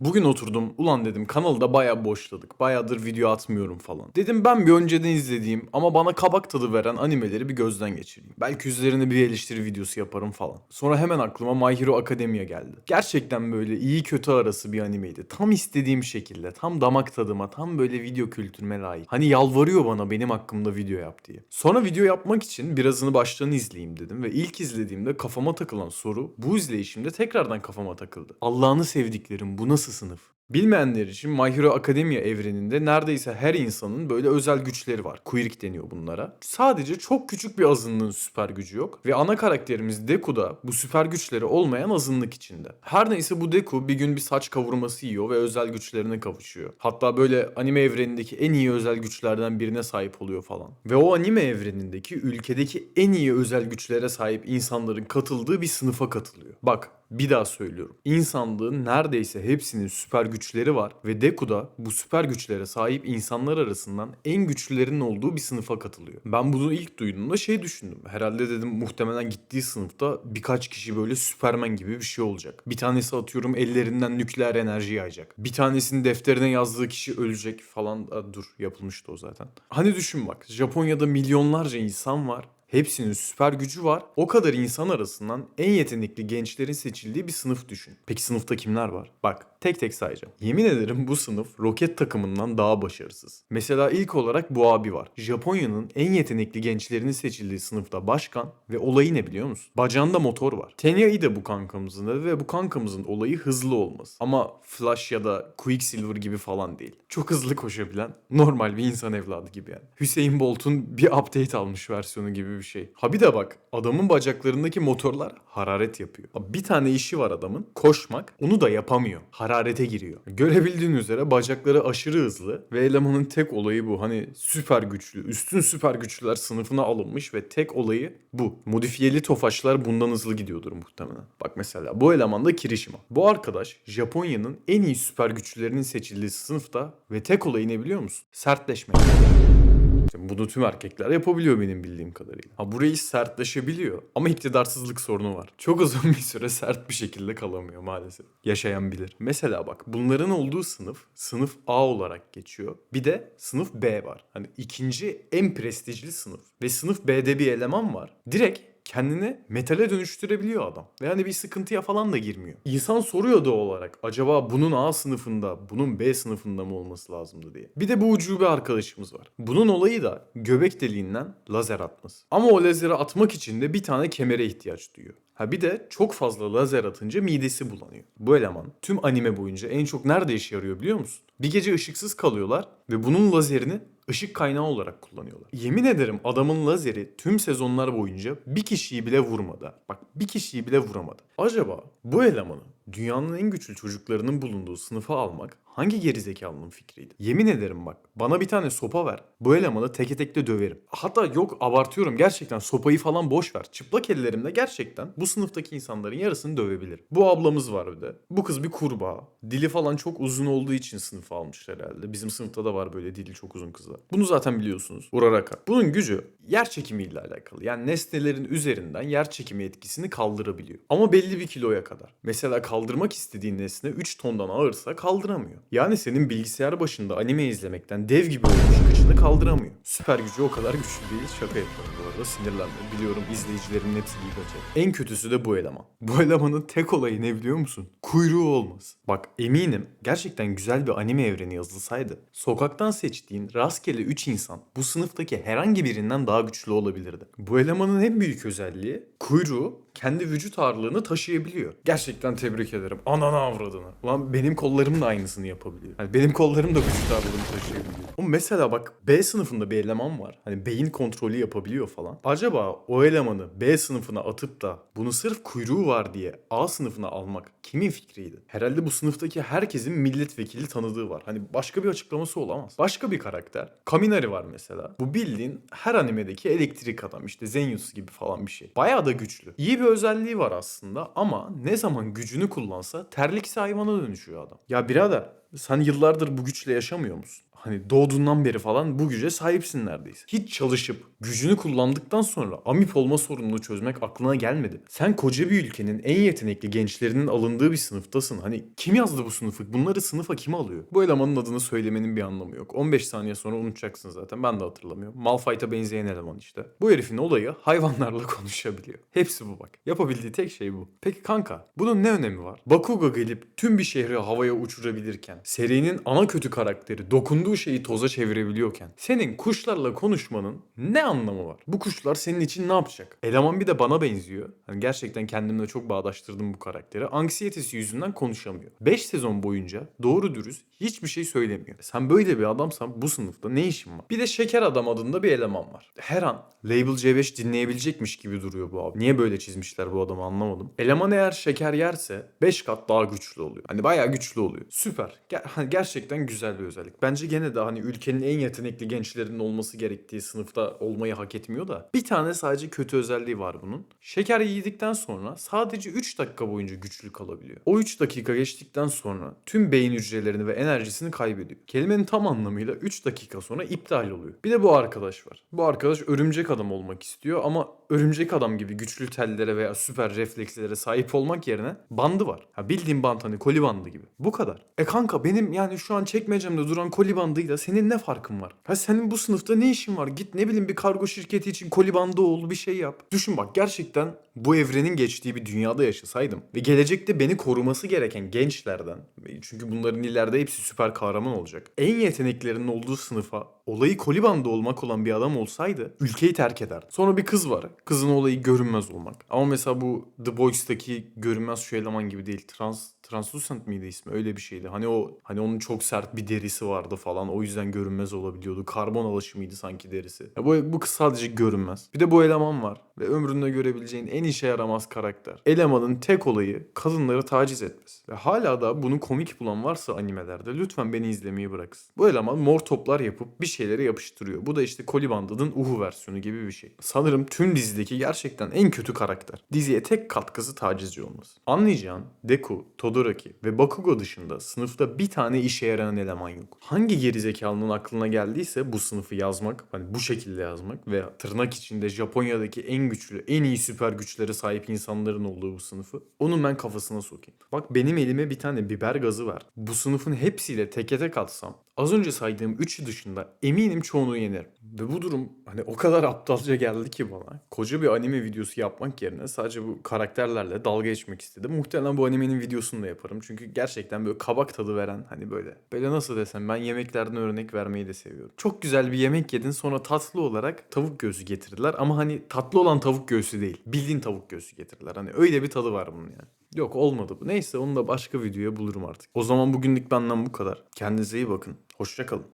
Bugün oturdum ulan dedim kanalda baya boşladık. Bayağıdır video atmıyorum falan. Dedim ben bir önceden izlediğim ama bana kabak tadı veren animeleri bir gözden geçireyim. Belki üzerine bir eleştiri videosu yaparım falan. Sonra hemen aklıma My Hero Academia geldi. Gerçekten böyle iyi kötü arası bir animeydi. Tam istediğim şekilde, tam damak tadıma, tam böyle video kültürüme layık. Hani yalvarıyor bana benim hakkımda video yap diye. Sonra video yapmak için birazını baştan izleyeyim dedim ve ilk izlediğimde kafama takılan soru bu izleyişimde tekrardan kafama takıldı. Allah'ını sevdiklerim bu nasıl sınıf? Bilmeyenler için My Hero Academia evreninde neredeyse her insanın böyle özel güçleri var. Quirk deniyor bunlara. Sadece çok küçük bir azınlığın süper gücü yok. Ve ana karakterimiz Deku da bu süper güçleri olmayan azınlık içinde. Her neyse bu Deku bir gün bir saç kavurması yiyor ve özel güçlerine kavuşuyor. Hatta böyle anime evrenindeki en iyi özel güçlerden birine sahip oluyor falan. Ve o anime evrenindeki ülkedeki en iyi özel güçlere sahip insanların katıldığı bir sınıfa katılıyor. Bak bir daha söylüyorum. İnsanlığın neredeyse hepsinin süper güçleri var ve Deku da bu süper güçlere sahip insanlar arasından en güçlülerinin olduğu bir sınıfa katılıyor. Ben bunu ilk duyduğumda şey düşündüm. Herhalde dedim muhtemelen gittiği sınıfta birkaç kişi böyle Süpermen gibi bir şey olacak. Bir tanesi atıyorum ellerinden nükleer enerji yayacak. Bir tanesinin defterine yazdığı kişi ölecek falan. Aa, dur yapılmıştı o zaten. Hani düşün bak Japonya'da milyonlarca insan var Hepsinin süper gücü var. O kadar insan arasından en yetenekli gençlerin seçildiği bir sınıf düşün. Peki sınıfta kimler var? Bak tek tek sayacağım. Yemin ederim bu sınıf roket takımından daha başarısız. Mesela ilk olarak bu abi var. Japonya'nın en yetenekli gençlerinin seçildiği sınıfta başkan ve olayı ne biliyor musun? Bacağında motor var. Tenya'yı da bu kankamızın adı ve bu kankamızın olayı hızlı olması. Ama Flash ya da Quicksilver gibi falan değil. Çok hızlı koşabilen normal bir insan evladı gibi yani. Hüseyin Bolt'un bir update almış versiyonu gibi bir şey. Ha bir de bak adamın bacaklarındaki motorlar hararet yapıyor. Bir tane işi var adamın koşmak onu da yapamıyor. Hararete giriyor. Görebildiğin üzere bacakları aşırı hızlı ve elemanın tek olayı bu. Hani süper güçlü, üstün süper güçlüler sınıfına alınmış ve tek olayı bu. Modifiyeli tofaşlar bundan hızlı gidiyordur muhtemelen. Bak mesela bu eleman da Kirishima. Bu arkadaş Japonya'nın en iyi süper güçlülerinin seçildiği sınıfta ve tek olayı ne biliyor musun? Sertleşmek. Bunu tüm erkekler yapabiliyor benim bildiğim kadarıyla. Ha burayı sertleşebiliyor ama iktidarsızlık sorunu var. Çok uzun bir süre sert bir şekilde kalamıyor maalesef. Yaşayan bilir. Mesela bak bunların olduğu sınıf sınıf A olarak geçiyor. Bir de sınıf B var. Hani ikinci en prestijli sınıf. Ve sınıf B'de bir eleman var. Direkt kendini metale dönüştürebiliyor adam. Ve hani bir sıkıntıya falan da girmiyor. İnsan soruyor doğal olarak acaba bunun A sınıfında, bunun B sınıfında mı olması lazımdı diye. Bir de bu ucube arkadaşımız var. Bunun olayı da göbek deliğinden lazer atması. Ama o lazeri atmak için de bir tane kemere ihtiyaç duyuyor. Ha bir de çok fazla lazer atınca midesi bulanıyor. Bu eleman tüm anime boyunca en çok nerede işe yarıyor biliyor musun? Bir gece ışıksız kalıyorlar ve bunun lazerini ışık kaynağı olarak kullanıyorlar. Yemin ederim adamın lazeri tüm sezonlar boyunca bir kişiyi bile vurmadı. Bak bir kişiyi bile vuramadı. Acaba bu elemanı dünyanın en güçlü çocuklarının bulunduğu sınıfa almak hangi gerizekalının fikriydi? Yemin ederim bak bana bir tane sopa ver. Bu elemanı teke tekte döverim. Hatta yok abartıyorum gerçekten sopayı falan boş ver. Çıplak ellerimle gerçekten bu sınıftaki insanların yarısını dövebilirim. Bu ablamız var bir de. Bu kız bir kurbağa. Dili falan çok uzun olduğu için sınıfa almışlar herhalde. Bizim sınıfta da var böyle dili çok uzun kızlar. Bunu zaten biliyorsunuz. Uraraka. Bunun gücü yer çekimiyle alakalı. Yani nesnelerin üzerinden yer çekimi etkisini kaldırabiliyor. Ama belli bir kiloya kadar. Mesela kaldırmak istediğin nesne 3 tondan ağırsa kaldıramıyor. Yani senin bilgisayar başında anime izlemekten dev gibi olmuş kıçını kaldıramıyor. Süper gücü o kadar güçlü değil. Şaka yapıyorum bu arada. Sinirlendim. Biliyorum izleyicilerimin hepsi iyi kaçar. En kötüsü de bu eleman. Bu elemanın tek olayı ne biliyor musun? Kuyruğu olmaz. Bak eminim gerçekten güzel bir anime evreni yazılsaydı sokaktan seçtiğin rastgele 3 insan bu sınıftaki herhangi birinden daha güçlü olabilirdi. Bu elemanın en büyük özelliği kuyruğu kendi vücut ağırlığını taşıyabiliyor. Gerçekten tebrik ederim. Anana avradını. Ulan benim kollarım da aynısını yapabiliyor. Hani benim kollarım da vücut ağırlığını taşıyabiliyor. Mesela bak B sınıfında bir eleman var. Hani beyin kontrolü yapabiliyor falan. Acaba o elemanı B sınıfına atıp da bunu sırf kuyruğu var diye A sınıfına almak kimin fikriydi? Herhalde bu sınıftaki herkesin milletvekili tanıdığı var. Hani başka bir açıklaması olamaz. Başka bir karakter. Kaminari var mesela. Bu bildiğin her animedeki elektrik adam işte Zenyus gibi falan bir şey. Bayağı da güçlü. İyi bir özelliği var aslında ama ne zaman gücünü kullansa terliksi hayvana dönüşüyor adam. Ya birader sen yıllardır bu güçle yaşamıyor musun? Hani doğduğundan beri falan bu güce sahipsin neredeyse. Hiç çalışıp gücünü kullandıktan sonra amip olma sorununu çözmek aklına gelmedi. Sen koca bir ülkenin en yetenekli gençlerinin alındığı bir sınıftasın. Hani kim yazdı bu sınıfı? Bunları sınıfa kim alıyor? Bu elemanın adını söylemenin bir anlamı yok. 15 saniye sonra unutacaksın zaten. Ben de hatırlamıyorum. Malphite'a benzeyen eleman işte. Bu herifin olayı hayvanlarla konuşabiliyor. Hepsi bu bak. Yapabildiği tek şey bu. Peki kanka bunun ne önemi var? Bakugo gelip tüm bir şehri havaya uçurabilirken, serinin ana kötü karakteri dokunduğu şeyi toza çevirebiliyorken, senin kuşlarla konuşmanın ne anlamı var? Bu kuşlar senin için ne yapacak? Eleman bir de bana benziyor. Hani gerçekten kendimle çok bağdaştırdım bu karakteri. Anksiyetesi yüzünden konuşamıyor. 5 sezon boyunca doğru dürüst hiçbir şey söylemiyor. Sen böyle bir adamsan bu sınıfta ne işin var? Bir de Şeker Adam adında bir eleman var. Her an Label C5 dinleyebilecekmiş gibi duruyor bu abi. Niye böyle çizmişler bu adamı anlamadım. Eleman eğer şeker yerse 5 kat daha güçlü oluyor. Hani bayağı güçlü oluyor. Süper. Ger- hani gerçekten güzel bir özellik. Bence gene de hani ülkenin en yetenekli gençlerinin olması gerektiği sınıfta olmayı hak etmiyor da. Bir tane sadece kötü özelliği var bunun. Şeker yedikten sonra sadece 3 dakika boyunca güçlü kalabiliyor. O 3 dakika geçtikten sonra tüm beyin hücrelerini ve enerjisini kaybediyor. Kelimenin tam anlamıyla 3 dakika sonra iptal oluyor. Bir de bu arkadaş var. Bu arkadaş örümcek adam olmak istiyor ama örümcek adam gibi güçlü tellere veya süper reflekslere sahip olmak yerine bandı var. Ha bildiğin bant hani koli bandı gibi. Bu kadar. E kanka benim yani şu an çekmecemde duran koli bandıyla senin ne farkın var? Ha senin bu sınıfta ne işin var? Git ne bileyim bir kargo şirketi için koli bandı ol bir şey yap. Düşün bak gerçekten bu evrenin geçtiği bir dünyada yaşasaydım ve gelecekte beni koruması gereken gençlerden çünkü bunların ileride hepsi süper kahraman olacak. En yeteneklerinin olduğu sınıfa olayı koli bandı olmak olan bir adam olsaydı ülkeyi terk ederdi. Sonra bir kız var. Kızın olayı görünmez olmak. Ama mesela bu The Boys'taki görünmez şu eleman gibi değil. Trans Translucent miydi ismi? Öyle bir şeydi. Hani o hani onun çok sert bir derisi vardı falan. O yüzden görünmez olabiliyordu. Karbon alaşımıydı sanki derisi. Ya bu, bu kız sadece görünmez. Bir de bu eleman var. Ve ömründe görebileceğin en işe yaramaz karakter. Elemanın tek olayı kadınları taciz etmesi. Ve hala da bunu komik bulan varsa animelerde lütfen beni izlemeyi bıraksın. Bu eleman mor toplar yapıp bir şeylere yapıştırıyor. Bu da işte Kolibanda'nın Uhu versiyonu gibi bir şey. Sanırım tüm dizideki gerçekten en kötü karakter. Diziye tek katkısı tacizci olması. Anlayacağın Deku, Todoroki ve Bakugo dışında sınıfta bir tane işe yarayan eleman yok. Hangi gerizekalının aklına geldiyse bu sınıfı yazmak, hani bu şekilde yazmak ve tırnak içinde Japonya'daki en güçlü, en iyi süper güçlere sahip insanların olduğu bu sınıfı, onun ben kafasına sokayım. Bak benim elime bir tane biber gazı var. Bu sınıfın hepsiyle teke tek atsam, az önce saydığım üçü dışında eminim çoğunu yenerim. Ve bu durum hani o kadar aptalca geldi ki bana. Koca bir anime videosu yapmak yerine sadece bu karakterlerle dalga geçmek istedim. Muhtemelen bu animenin videosunu da yaparım. Çünkü gerçekten böyle kabak tadı veren hani böyle. Böyle nasıl desem ben yemeklerden örnek vermeyi de seviyorum. Çok güzel bir yemek yedin sonra tatlı olarak tavuk göğsü getirdiler. Ama hani tatlı olan tavuk göğsü değil. Bildiğin tavuk göğsü getirdiler. Hani öyle bir tadı var bunun yani. Yok olmadı bu. Neyse onu da başka videoya bulurum artık. O zaman bugünlük benden bu kadar. Kendinize iyi bakın. Hoşçakalın.